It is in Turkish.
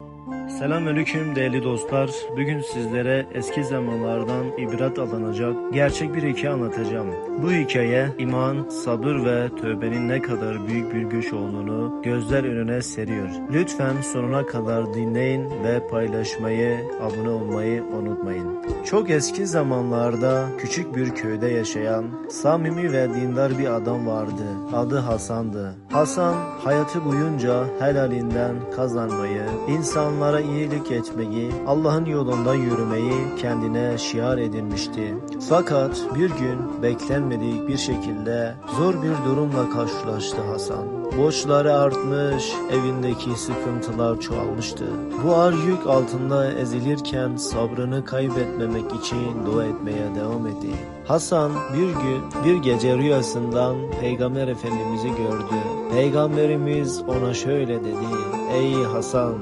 Bye. Selamünaleyküm değerli dostlar. Bugün sizlere eski zamanlardan ibret alınacak gerçek bir hikaye anlatacağım. Bu hikaye iman, sabır ve tövbenin ne kadar büyük bir güç olduğunu gözler önüne seriyor. Lütfen sonuna kadar dinleyin ve paylaşmayı, abone olmayı unutmayın. Çok eski zamanlarda küçük bir köyde yaşayan samimi ve dindar bir adam vardı. Adı Hasan'dı. Hasan hayatı boyunca helalinden kazanmayı, insanlara iyilik etmeyi, Allah'ın yolunda yürümeyi kendine şiar edinmişti. Fakat bir gün beklenmedik bir şekilde zor bir durumla karşılaştı Hasan. Borçları artmış, evindeki sıkıntılar çoğalmıştı. Bu ağır yük altında ezilirken sabrını kaybetmemek için dua etmeye devam etti. Hasan bir gün bir gece rüyasından Peygamber Efendimiz'i gördü. Peygamberimiz ona şöyle dedi. Ey Hasan